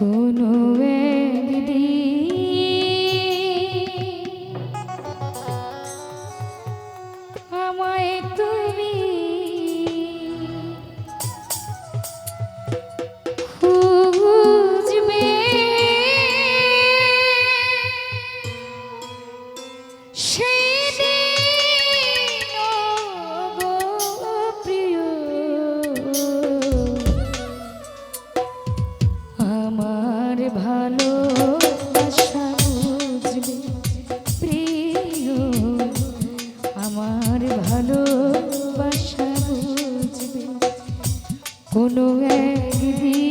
কোনো একদিন কোনো একদিন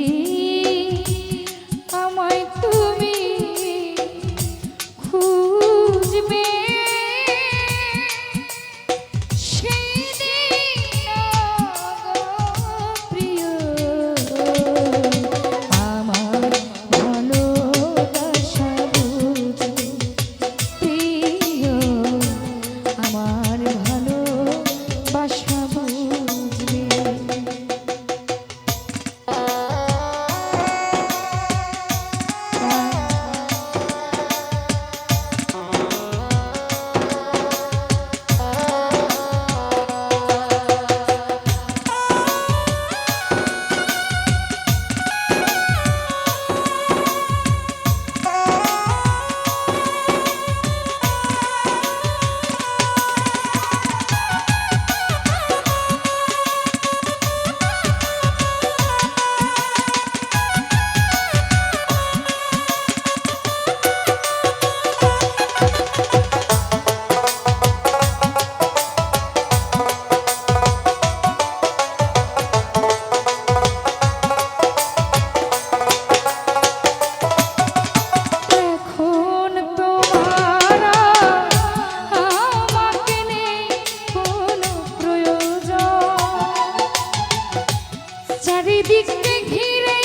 চারিদিকে ঘিরে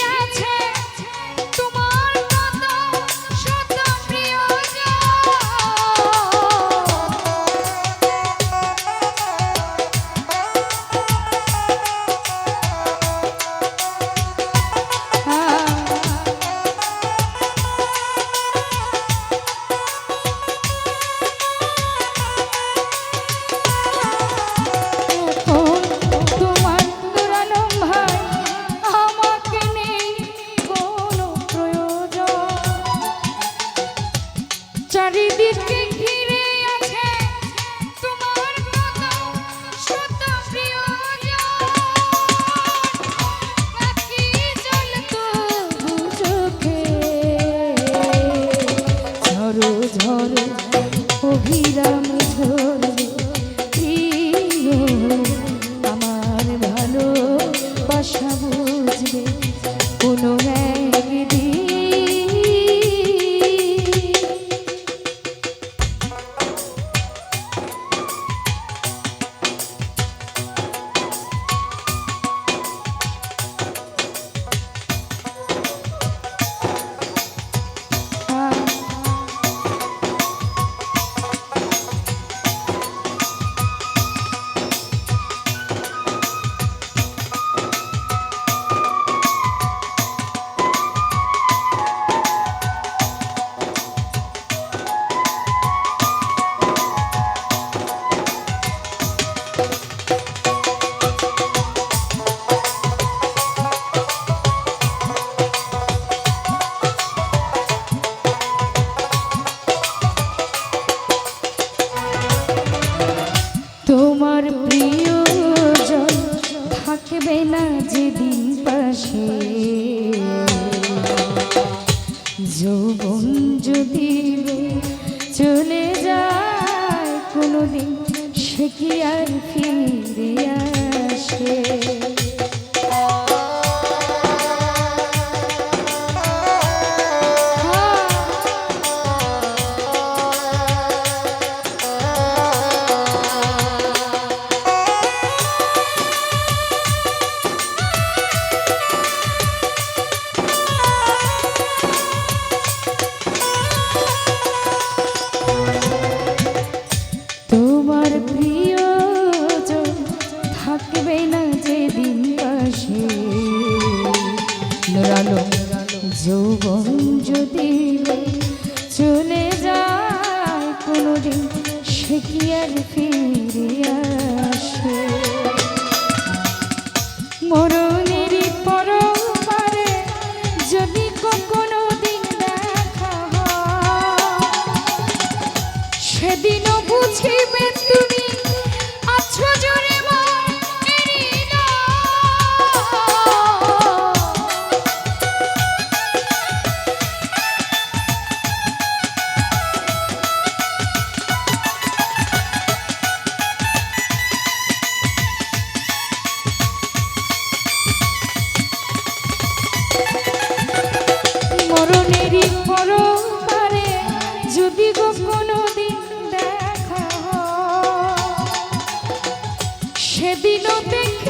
অভিরামে থাকবে না যেদিন পাশে। যৌবন যদি চলে যায় কোনোদিন সে কি আর ফিরে আসে? কোনোদিন সে কি আর ফিরে আসে? মরণের চরণেরই পরকারে যদি গো কোনো দিন দেখা সেদিনও দেখে